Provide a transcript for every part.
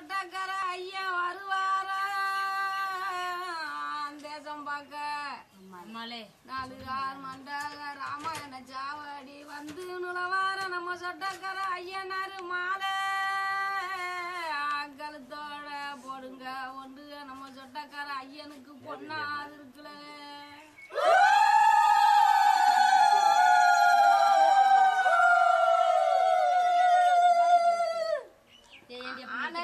சொட்டக்கார ஐயா வருவார? தேசம் பார்க்க. மலை நாலு கால் மண்டாக ராமாயண சாவடி வந்து நுழவார நம்ம சொட்டக்கார ஐயனாரு மாலை கழுத்தோட போடுங்க ஒன்று நம்ம சொட்டக்கார ஐயனுக்கு பொண்ணாது இருக்குல்ல ஆனையுமே ஏறி வந்த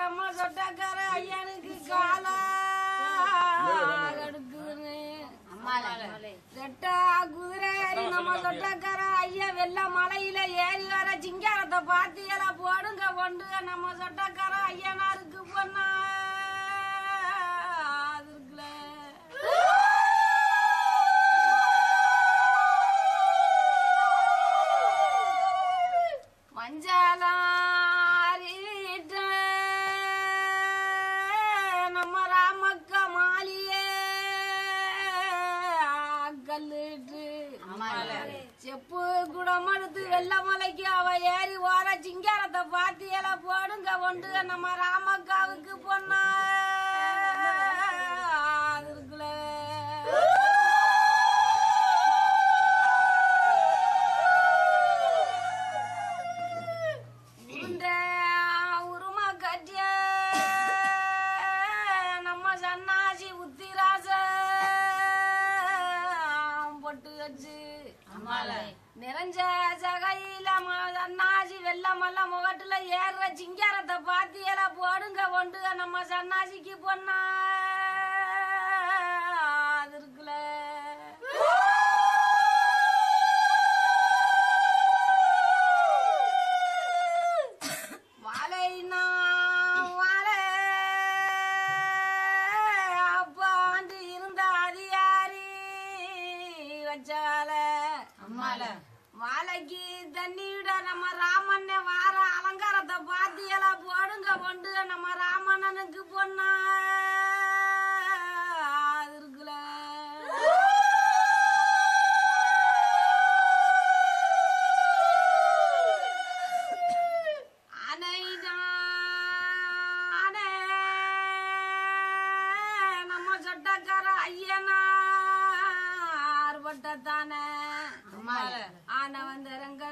நம்ம சொட்டக்கார ஐயனுக்கு கால எடுக்குதுன்னு ரெட்டா குதிரை ஏறி நம்ம சொட்டக்கார ஐயா வெள்ள மலையில ஏறி வர சிங்காரத்தை பார்த்து எல்லாம் போடுங்க கொண்டு நம்ம சொட்டக்கார ஐயனாருக்கு பொண்ணா. கல்லுட்டு செப்பு குடம் எடுத்து வெள்ளமலைக்கு அவ ஏறி ஓர சிங்காரத்தை பார்த்து எல்லாம் போடுங்க கொண்டு நம்ம ராமக்காவுக்கு பொண்ணா. சகையில சன்னாசி வெள்ளமெல்லாம் முகட்டுல ஏறுற சிங்காரத்தை பாத்தியெல்லாம் போடுங்க கொண்டு நம்ம சன்னாசிக்கு பொண்ணா. நம்ம ராமண்ணே வார அலங்காரத்தை பார்த்து எல்லாம் போடுங்க கொண்டு நம்ம ராமண்ணனுக்கு பொண்ணா. இருக்குல்ல. ஐயனார் பட்டத்தானே ஆன வந்தரங்கவே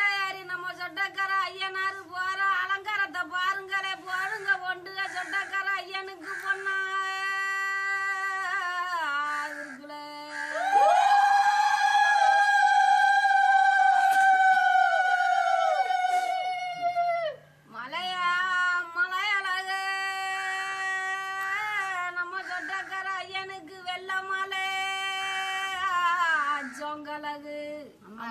சொட்டக்கார ஐயனாரு போற அலங்காரத்தை பாருங்களே போருங்க கொண்டு சொட்டக்கார ஐயனுக்கு பொண்ணா.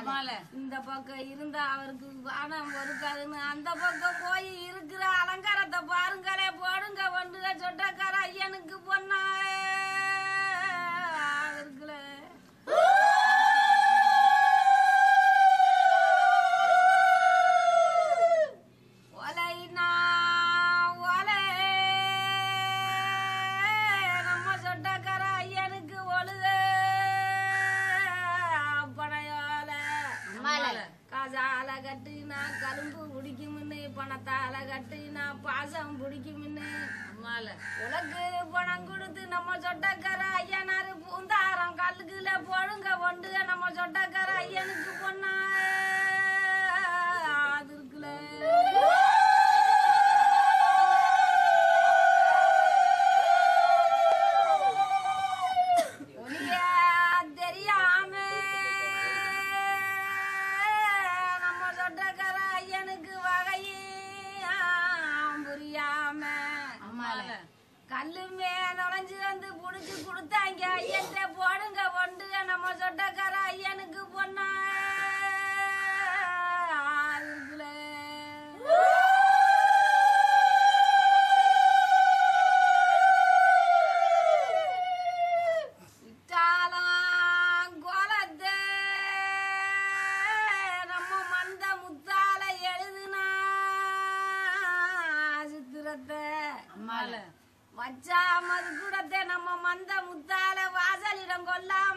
இந்த பக்கம் இருந்தா அவருக்கு வானம் பொறுக்காதுன்னு அந்த பக்கம் போய் இருக்கிற அலங்காரத்தை பாருங்களே போடுங்க கொண்டு சொட்டக்கார ஐயனுக்கு பொண்ணா. உனக்கு பணம் கொடுத்து நம்ம சொட்டக்கார ஐயனாரு பூந்தாரம் கல்லுக்குல பொழுங்க கொண்டு நம்ம சொட்டக்கார ஐயனுக்கு நுழைஞ்சு வந்து புடிச்சு கொடுத்தாங்க. ஐயன்ட்ட போடுங்க ஒன்றுங்க நம்ம சொட்டக்கார ஐயனுக்கு பொண்ணா. Mala. மச்சா மது கூடத்தே நம்ம மந்த முத்தால வாசலிடம் கொல்லாம